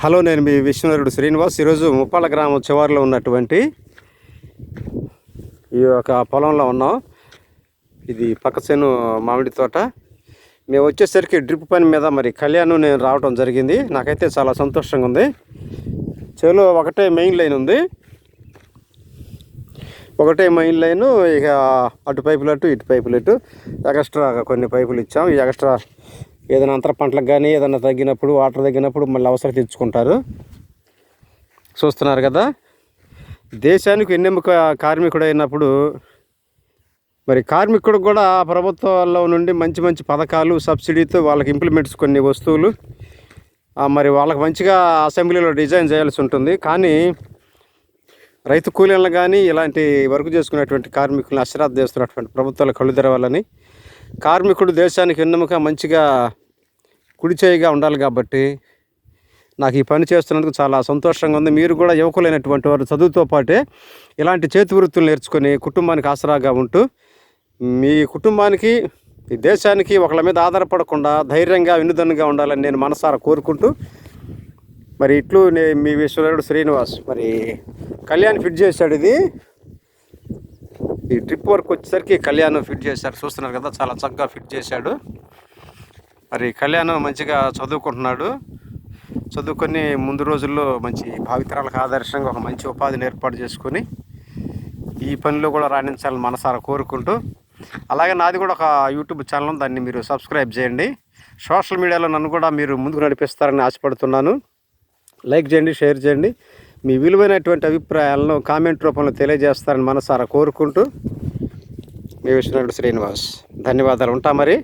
Hello నేను మీ విశ్వనరుడు శ్రీనివాస్. ఈరోజు ముప్పాల గ్రామం చివరిలో ఉన్నటువంటి ఈ యొక్క పొలంలో ఉన్నాం. ఇది పక్క చేను మామిడి తోట. మేము వచ్చేసరికి డ్రిప్ పని మీద మరి కళ్యాణం నేను రావడం జరిగింది. నాకైతే చాలా సంతోషంగా ఉంది. చెలో ఒకటే మెయిన్ లైన్ ఉంది. ఒకటే మెయిన్ లైను ఇక అటు పైపులు అటు ఇటు పైపులు ఇటు. ఎక్స్ట్రా కొన్ని పైపులు ఇచ్చాం. ఈ ఎక్స్ట్రా ఏదైనా అంతర పంటలకు కానీ ఏదైనా తగ్గినప్పుడు వాటర్ తగ్గినప్పుడు మళ్ళీ అవసరం తెచ్చుకుంటారు. చూస్తున్నారు కదా? దేశానికి ఎన్నెముక కార్మికుడు అయినప్పుడు మరి కార్మికుడు కూడా ప్రభుత్వాల్లో నుండి మంచి మంచి పథకాలు సబ్సిడీతో వాళ్ళకి ఇంప్లిమెంట్స్ కొన్ని వస్తువులు మరి వాళ్ళకి మంచిగా అసెంబ్లీలో డిజైన్ చేయాల్సి ఉంటుంది. కానీ రైతు కూలీలను కానీ ఇలాంటి వర్క్ చేసుకునేటువంటి కార్మికులను అశ్రాద్ధ చేస్తున్నటువంటి ప్రభుత్వాలు కళ్ళు తెరవాలని కార్మికుడు దేశానికి ఎన్నెముక మంచిగా కుడిచేయిగా ఉండాలి కాబట్టి నాకు ఈ పని చేస్తున్నందుకు చాలా సంతోషంగా ఉంది. మీరు కూడా యువకులైనటువంటి వారు చదువుతో పాటే ఇలాంటి చేతి వృత్తులు నేర్చుకొని కుటుంబానికి ఆసరాగా ఉంటూ మీ కుటుంబానికి ఈ దేశానికి ఒకళ్ళ మీద ఆధారపడకుండా ధైర్యంగా వినుదన్నుగా ఉండాలని నేను మనసారా కోరుకుంటూ మరి ఇట్లు నే మీ విశ్వరుడు శ్రీనివాస్ మరి కళ్యాణ్ ఫిట్ చేశాడు ఇది. ఈ ట్రిప్ వరకు వచ్చేసరికి కళ్యాణ్ ఫిట్ చేశాడు. చూస్తున్నారు కదా చాలా చక్కగా ఫిట్ చేశాడు. మరి కళ్యాణ్ మంచిగా చదువుకుంటున్నాడు. చదువుకొని ముందు రోజుల్లో మంచి భావితరాలకు ఆదర్శంగా ఒక మంచి ఉపాధిని ఏర్పాటు చేసుకొని ఈ పనిలో కూడా రాణించాలని మనసారా కోరుకుంటూ అలాగే నాది కూడా ఒక యూట్యూబ్ ఛానల్ దాన్ని మీరు సబ్స్క్రైబ్ చేయండి. సోషల్ మీడియాలో నన్ను కూడా మీరు ముందుకు నడిపిస్తారని ఆశపడుతున్నాను. లైక్ చేయండి షేర్ చేయండి. మీ విలువైనటువంటి అభిప్రాయాలను కామెంట్ రూపంలో తెలియజేస్తారని మనసారా కోరుకుంటూ. మీ విష్ణుడు శ్రీనివాస్ ధన్యవాదాలు ఉంటా మరి.